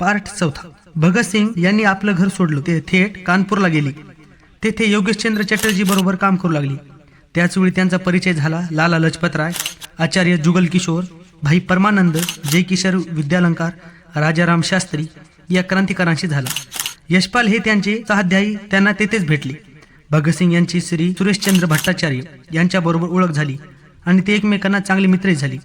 Part चौथा. भगतसिंग यांनी आपलं घर सोडलं. ते थेट कानपूरला गेली. तेथे योगेशचंद्र चटर्जी बरोबर काम करू लागली. त्याचवेळी त्यांचा परिचय झाला लाला लजपत राय आचार्य जुगल किशोर भाई परमानंद जयकिशोर विद्यालंकार राजाराम शास्त्री या क्रांतिकारांशी झाला. यशपाल हे त्यांचे सहाध्यायी त्यांना तेथेच भेटले. भगतसिंग यांची श्री सुरेशचंद्र भट्टाचार्य यांच्याबरोबर ओळख झाली आणि ते एकमेकांना चांगले मित्रही झाले.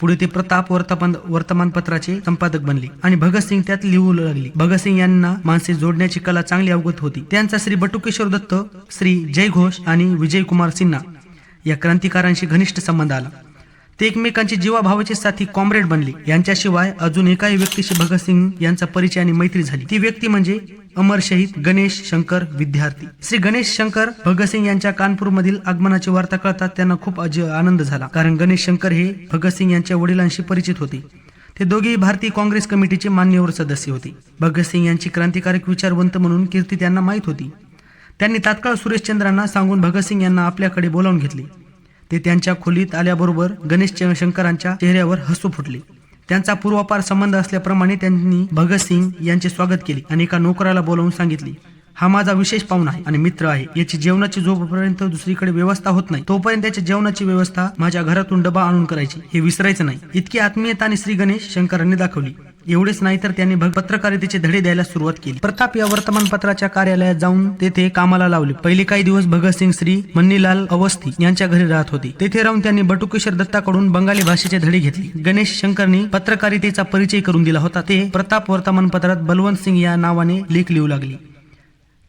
पुढे ते प्रताप वर्तमान वर्तमानपत्राचे संपादक बनले आणि भगतसिंग त्यात लिहू लागले. भगतसिंग यांना माणसे जोडण्याची कला चांगली अवगत होती. त्यांचा श्री बटुकेश्वर दत्त श्री जय घोष आणि विजय कुमार सिन्हा या क्रांतिकारांशी घनिष्ठ संबंध आला. ते एकमेकांची जीवाभावाचे साथी कॉम्रेड बनले. यांच्याशिवाय अजून एकाही व्यक्तीशी भगतसिंग यांचा परिचय आणि मैत्री झाली. ती व्यक्ती म्हणजे अमर शहीद गणेश शंकर विद्यार्थी. श्री गणेश शंकर भगतसिंग यांच्या कानपूरमधील आगमनाची वार्ता कळतात त्यांना खूप अज आनंद झाला. कारण गणेश शंकर हे भगतसिंग यांच्या वडिलांशी परिचित होते. ते दोघेही भारतीय काँग्रेस कमिटीचे मान्यवर सदस्य होते. भगतसिंग यांची क्रांतिकारक विचारवंत म्हणून कीर्ती त्यांना माहीत होती. त्यांनी तात्काळ सुरेशचंद्रांना सांगून भगतसिंग यांना आपल्याकडे बोलावून घेतले. ते त्यांच्या खोलीत आल्याबरोबर गणेश च- शंकरांच्या चेहऱ्यावर हसू फुटले. त्यांचा पूर्वापार संबंध असल्याप्रमाणे त्यांनी भगतसिंग यांचे स्वागत केले आणि एका नोकराला बोलावून सांगितले हा माझा विशेष पाहुणा आहे आणि मित्र आहे. याची जेवणाची जोपर्यंत दुसरीकडे व्यवस्था होत नाही तोपर्यंत त्याच्या जेवणाची व्यवस्था माझ्या घरातून डबा आणून करायची. हे विसरायचं नाही. इतकी आत्मीयता आणि श्री गणेश शंकरांनी दाखवली. एवढेच नाही तर त्यांनी पत्रकारितेचे धडे द्यायला सुरुवात केली. प्रताप या वर्तमानपत्राच्या कार्यालयात जाऊन तेथे कामाला लावले. पहिले काही दिवस भगतसिंग श्री मन्नीलाल अवस्थी यांच्या घरी राहत होते. तेथे राहून त्यांनी बटुकेश्वर दत्ताकडून बंगाली भाषेचे धडे घेतले. गणेश शंकरनी पत्रकारितेचा परिचय करून दिला होता. ते प्रताप वर्तमानपत्रात बलवंत सिंग या नावाने लेख लिहू लागले.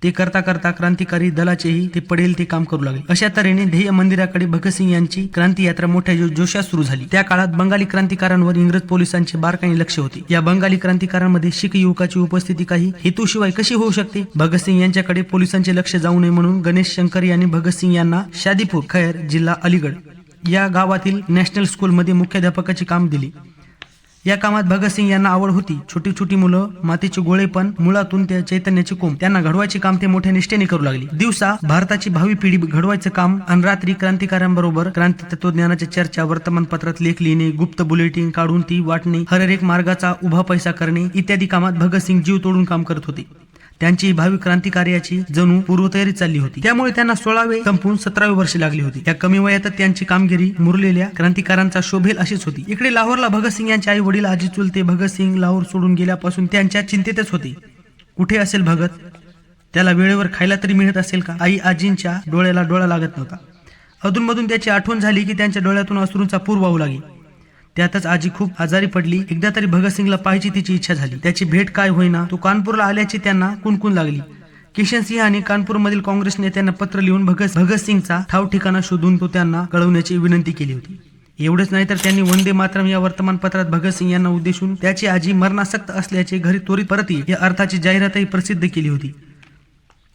ते करता करता क्रांतिकारी दलाचेही ते पडेल ते काम करू लागले. अशा तऱ्हेने ध्येय मंदिराकडे भगतसिंग यांची क्रांती यात्रा मोठ्या जो- जोशात सुरू झाली. त्या काळात बंगाली क्रांतिकारांवर इंग्रज पोलिसांचे बारकाईने लक्ष होते. या बंगाली क्रांतिकारांमध्ये शीख युवकाची उपस्थिती काही हेतूशिवाय कशी होऊ शकते? भगतसिंग यांच्याकडे पोलिसांचे लक्ष जाऊ नये म्हणून गणेश शंकर यांनी भगतसिंग यांना शादीपूर खैर जिल्हा अलीगड या गावातील नॅशनल स्कूलमध्ये मुख्याध्यापकाचे काम दिले. या कामात भगतसिंग यांना आवड होती. छोटी छोटी मुलं मातीचे गोळे पण मुळातून त्या चैतन्याची कोंब. त्यांना घडवायचे काम ते मोठ्या निष्ठेने करू लागले. दिवसा भारताची भावी पिढी घडवायचं काम आणि रात्री क्रांतिकारांबरोबर क्रांती तत्वज्ञानाच्या चर्चा वर्तमानपत्रात लेख लिहिणे गुप्त बुलेटिन काढून ती वाटणे हररेक मार्गाचा उभा पैसा करणे इत्यादी कामात भगतसिंग जीव तोडून काम करत होते. त्यांची भावी क्रांतिकार्याची जणू पूर्वतयारी चालली होती. त्यामुळे त्यांना सोळावे संपून सतरावे वर्षे लागली होती. त्या कमी वयातच त्यांची कामगिरी मुरलेल्या क्रांतिकारांचा शोभेल अशीच होती. इकडे लाहोरला भगतसिंग यांचे आई वडील आजी चुलते भगतसिंग लाहोर सोडून गेल्यापासून त्यांच्या चिंतेतच होते. कुठे असेल भगत? त्याला वेळेवर खायला तरी मिळत असेल का? आई आजींच्या डोळ्याला डोळा लागत नव्हता. अधूनमधून त्याची आठवण झाली की त्यांच्या डोळ्यातून अश्रूंचा पूर वाहू लागेल. त्यातच आजी खूप आजारी पडली. एकदा तरी भगतसिंगला पाहायची तिची इच्छा झाली. त्याची भेट काय होईना? तो कानपूरला आल्याची त्यांना कुणकुण लागली. किशन सिंह आणि कानपूरमधील काँग्रेस नेत्यांना पत्र लिहून भगत भगतसिंगचा ठाव ठिकाणा शोधून तो त्यांना कळवण्याची विनंती केली होती. एवढेच नाही तर त्यांनी वंदे मातरम या वर्तमानपत्रात भगतसिंग यांना उद्देशून त्याची आजी मरणासक्त असल्याचे घरी त्वरित परत या अर्थाची जाहिरातही प्रसिद्ध केली होती.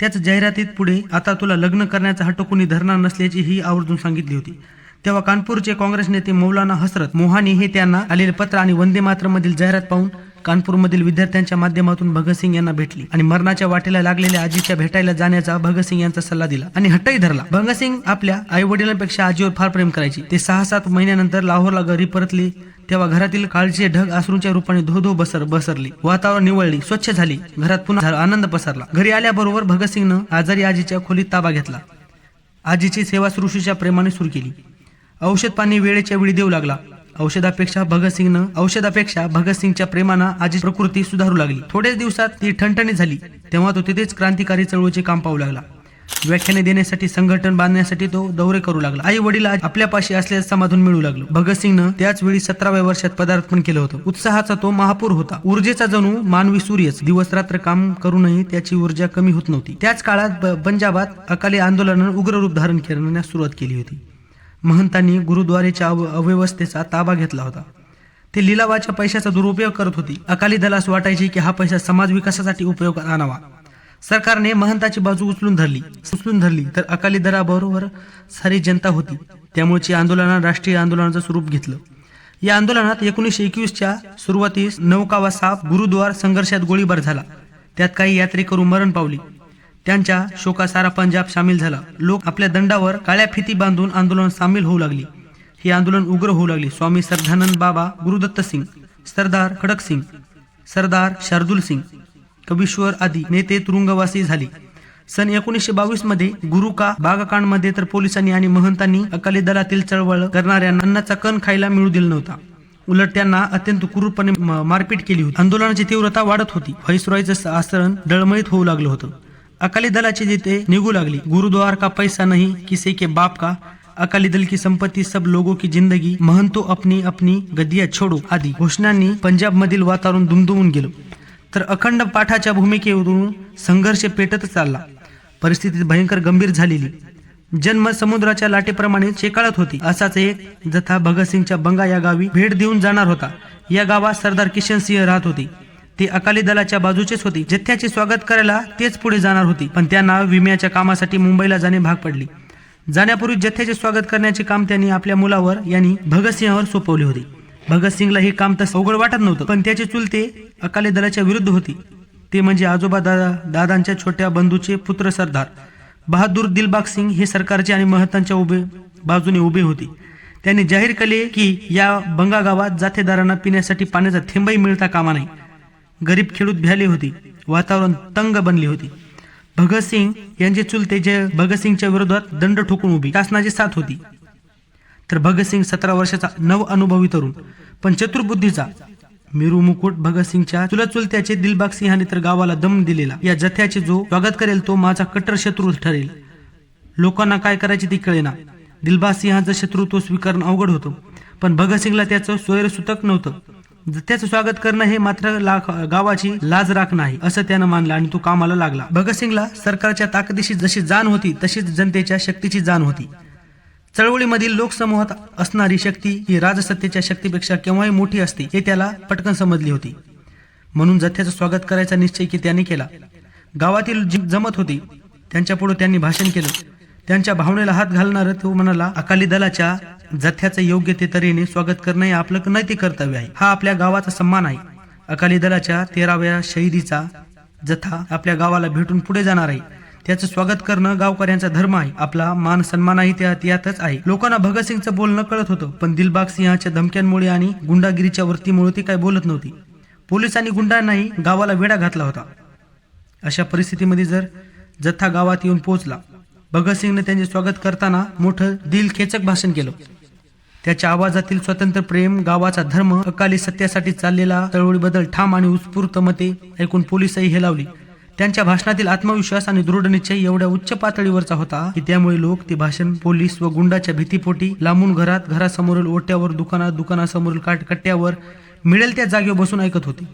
त्याच जाहिरातीत पुढे आता तुला लग्न करण्याचा हट्ट कोणी धरणार नसल्याची ही आवर्जून सांगितली होती. तेव्हा कानपूरचे काँग्रेस नेते मौलाना हसरत मोहानी हे त्यांना आलेले पत्र आणि वंदे मातरमधील जाहिरात पाहून कानपूरमधील विद्यार्थ्यांच्या माध्यमातून भगतसिंग यांना भेटली आणि मरणाच्या वाटेला लागलेल्या आजीच्या भेटायला जाण्याचा भगतसिंग यांचा सल्ला दिला आणि हट्टही धरला. भगतसिंग आपल्या आई वडिलांपेक्षा आजीवर फार प्रेम करायची. ते सहा सात महिन्यानंतर लाहोरला घरी परतले. तेव्हा घरातील काळजीचे ढग आसरूंच्या रूपाने धो धो बसर बसरले. वातावरण निवळली स्वच्छ झाली. घरात पुन्हा आनंद पसरला. घरी आल्याबरोबर भगतसिंगनं आजारी आजीच्या खोलीत ताबा घेतला. आजीची सेवा सृष्टीच्या प्रेमाने सुरू केली. औषध पाणी वेळेच्या वेळी देऊ लागला. औषधापेक्षा भगतसिंगनं औषधापेक्षा भगतसिंगच्या प्रेमानं आजी प्रकृती सुधारू लागली. थोड्याच दिवसात ती ठणठणी झाली. तेव्हा तो तिथेच क्रांतिकारी चळवळीचे काम पाहू लागला. व्याख्याने देण्यासाठी संघटन बांधण्यासाठी तो दौरे करू लागला. आई वडील आपल्यापाशी असल्याचं समाधान मिळू लागलं. भगतसिंगनं त्याच वेळी सतराव्या वर्षात पदार्पण केलं होतं. उत्साहाचा तो महापूर होता. ऊर्जेचा जणू मानवी सूर्यच. दिवस रात्र काम करूनही त्याची ऊर्जा कमी होत नव्हती. त्याच काळात ब- पंजाबात अकाली आंदोलनानं उग्र रूप धारण करण्यास सुरुवात केली होती. महंतांनी गुरुद्वारेच्या अव अव्यवस्थेचा ताबा घेतला होता. ते लिलावाच्या पैशाचा दुरुपयोग करत होती. अकाली दलास वाटायचे की हा पैसा समाज विकासासाठी उपयोगात आणावा. सरकारने महंताची बाजू उचलून धरली. उचलून धरली तर अकाली दलाबरोबर सारी जनता होती. त्यामुळे आंदोलनानं राष्ट्रीय आंदोलनाचं स्वरूप घेतलं. या आंदोलनात एकोणीसशे एकवीसच्या सुरुवातीस नौकावा साप गुरुद्वार संघर्षात गोळीबार झाला. त्यात काही यात्रेकरू मरण पावली. त्यांच्या शोका सारा पंजाब सामील झाला. लोक आपल्या दंडावर काळ्या फिती बांधून आंदोलन सामील होऊ लागली. हे आंदोलन उग्र होऊ लागले. स्वामी श्रद्धानंद बाबा गुरुदत्त सिंग सरदार खडक सिंग सरदार शार्दुल सिंग कवीश्वर आदी नेते तुरुंगवासी झाले. सन एकोणीसशे बावीसमध्ये गुरु का बागाकांडमध्ये तर पोलिसांनी आणि महंतांनी अकाली दलातील चळवळ करणाऱ्या अन्नाचा कण खायला मिळू दिला नव्हता. उलट त्यांना अत्यंत क्रूरपणे म- मारपीट केली होती. आंदोलनाची तीव्रता वाढत होती. व्हाईसरॉयचं आसरण डळमळीत होऊ लागलं होतं. अकाली दलाचे जिथे निघू लागली गुरुद्वार का पैसा नहीं किसी के बाप का? अकाली दल की संपत्ती सब लोगों की जिंदगी महंतो अपनी अपनी गदिया छोडो आदी। घोषणांनी पंजाब मधील वातावरण दुमदुमून गेलं. तर अखंड पाठाच्या भूमिकेवरून संघर्ष पेटत चालला. परिस्थिती भयंकर गंभीर झालेली. जन्म समुद्राच्या लाटेप्रमाणे शेकाळत होती. असाच एक जथा भगतसिंगच्या बंगा या गावी भेट देऊन जाणार होता. या गावात सरदार किशन सिंह राहत होते. ते अकाली दलाच्या बाजूचेच होते. जथ्याचे स्वागत करायला तेच पुढे जाणार होते. पण त्यांना विम्याच्या कामासाठी मुंबईला जाणे भाग पडले. जाण्यापूर्वी जथ्याचे स्वागत करण्याचे काम त्यांनी आपल्या मुलावर यांनी भगतसिंहावर सोपवले होते. भगतसिंगला हे काम तसं अवघड वाटत नव्हतं. पण त्याचे चुलते अकाली दलाच्या विरुद्ध होते. ते म्हणजे आजोबा दादा दादांच्या छोट्या बंधूचे पुत्र सरदार. बहादूर दिलबाग सिंग हे सरकारचे आणि महतांच्या उभे बाजूने उभे होते. त्यांनी जाहीर केले की या बंगा गावात जाथेदारांना पिण्यासाठी पाण्याचा थेंबही मिळता कामा नाही गरीब खेडूत भ्याले होते. वातावरण तंग बनले होते. भगतसिंग यांचे चुलते जे भगतसिंगच्या विरोधात दंड ठोकून उभी शासनाची साथ होती. तर भगतसिंग सतरा वर्षाचा नव अनुभवी तरुण पण चतुर्बुद्धीचा. मिरू मुकुट भगतसिंगच्या चुलत चुलत्याचे दिलबाग सिंहाने तर गावाला दम दिलेला. या जथ्याचे जो स्वागत करेल तो माझा कट्टर शत्रू ठरेल. लोकांना काय करायचे ते कळेना. दिलबाग सिंहाचं शत्रुत्व स्वीकारणं अवघड होतं. पण भगतसिंगला त्याचं स्वैरसुतक नव्हतं. त्याचं स्वागत करणं हे मात्र लाख गावाची लाज राखणं आहे असं त्यानं मानलं आणि तो कामाला लागला. भगतसिंगला सरकारच्या ताकदीशी जशी जाण होती तशीच जनतेच्या शक्तीची जाण होती. चळवळीमधील लोकसमूहात असणारी शक्ती ही राजसत्तेच्या शक्तीपेक्षा केव्हाही मोठी असते हे त्याला पटकन समजली होती. म्हणून जथ्याचं स्वागत करायचा निश्चय की त्यांनी केला. गावातील जी जमत होती त्यांच्या पुढे त्यांनी भाषण केलं. त्यांच्या भावनेला हात घालणारं तो म्हणाला अकाली दलाच्या जथ्याचं योग्य ते तऱ्हेने स्वागत करणं हे आपलं नैतिक कर्तव्य आहे. हा आपल्या गावाचा सन्मान आहे. अकाली दलाच्या तेराव्या शहीदीचा जथा आपल्या गावाला भेटून पुढे जाणार आहे. त्याचं स्वागत करणं गावकऱ्यांचा धर्म आहे. आपला मान सन्मानही त्यात यातच आहे. लोकांना भगतसिंगचं बोलणं कळत होतं पण दिलबाग सिंहाच्या धमक्यांमुळे आणि गुंडागिरीच्या वृत्तीमुळे ती काय बोलत नव्हती. पोलिसांनी गुंडांनाही गावाला वेढा घातला होता. अशा परिस्थितीमध्ये जर जथा गावात येऊन पोहोचला भगतसिंगने त्यांचे स्वागत करताना मोठं दिल खेचक भाषण केलं. त्याच्या आवाजातील स्वतंत्र प्रेम गावाचा धर्म अकाली सत्यासाठी चाललेला चळवळीबद्दल ठाम आणि उत्स्फूर्त मते ऐकून पोलिसही हेलावली. त्यांच्या भाषणातील आत्मविश्वास आणि दृढ निश्चय एवढ्या उच्च पातळीवरचा होता की त्यामुळे लोक ते भाषण पोलीस व गुंडाच्या भीतीपोटी लांबून घरात घरासमोरील ओट्यावर दुकानात दुकानासमोरील काट कट्ट्यावर मिळेल त्या जागेवर बसून ऐकत होते.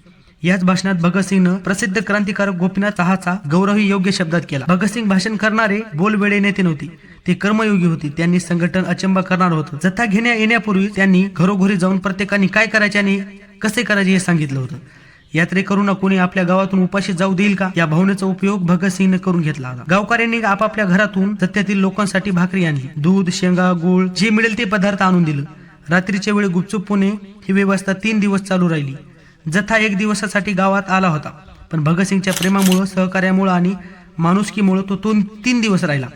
याच भाषणात भगतसिंगनं प्रसिद्ध क्रांतिकारक गोपीनाथ चहाचा गौरवही योग्य शब्दात केला. भगतसिंग भाषण करणारे बोलवेळे नेते नव्हते. ते कर्मयोगी होते. त्यांनी संघटन अचंबा करणार होतं. जथा घेण्या येण्यापूर्वी त्यांनी घरोघरी जाऊन प्रत्येकाने काय करायचे आणि कसे करायचे हे सांगितलं होतं. यात्रेकरूंना कोणी आपल्या गावातून उपाशी जाऊ देईल का? या भावनेचा उपयोग भगतसिंगने करून घेतला होता. गावकऱ्यांनी आपापल्या घरातून जत्यातील लोकांसाठी भाकरी आणली. दूध शेंगा गुळ जे मिळेल ते पदार्थ आणून दिलं. रात्रीच्या वेळी गुपचूपपणे ही व्यवस्था तीन दिवस चालू राहिली. जथा एक दिवसासाठी गावात आला होता. पण भगतसिंगच्या प्रेमामुळं सहकार्यामुळं आणि माणुसकीमुळं तो दोन तीन दिवस राहिला.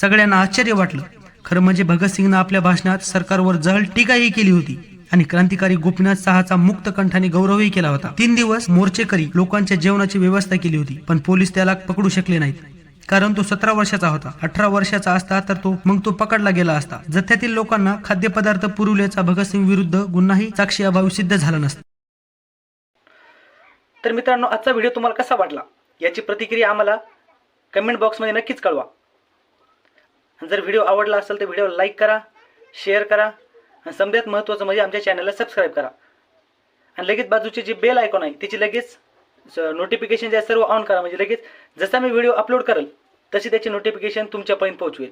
सगळ्यांना आश्चर्य वाटलं. खरं म्हणजे भगतसिंगनं आपल्या भाषणात सरकारवर जहल टीकाही केली होती. आणि क्रांतिकारी गोपीनाथ सहाचा मुक्त कंठाने गौरवही केला होता. तीन दिवस मोर्चेकरी लोकांच्या जेवणाची व्यवस्था केली होती पण पोलीस त्याला पकडू शकले नाहीत. कारण तो सतरा वर्षाचा होता. अठरा वर्षाचा असता तर तो मग तो पकडला गेला असता. जथ्यातील लोकांना खाद्यपदार्थ पुरवल्याचा भगतसिंग विरुद्ध गुन्हाही साक्षी अभावी सिद्ध झाला नसता. तर मित्रांनो आजचा व्हिडिओ तुम्हाला कसा वाटला? याची प्रतिक्रिया आम्हाला कमेंट बॉक्समध्ये नक्कीच कळवा. जर व्हिडिओ आवडला असेल तर व्हिडिओ लाईक करा शेअर करा आणि सगळ्यात महत्त्वाचं म्हणजे आमच्या चॅनलला सबस्क्राईब करा. आणि लगेच बाजूची जी बेल आयकॉन आहे तिची लगेच नोटिफिकेशन जे आहे सर्व ऑन करा. म्हणजे लगेच जसा मी व्हिडिओ अपलोड करेल तशी त्याची नोटिफिकेशन तुमच्यापर्यंत पोहोचवेल.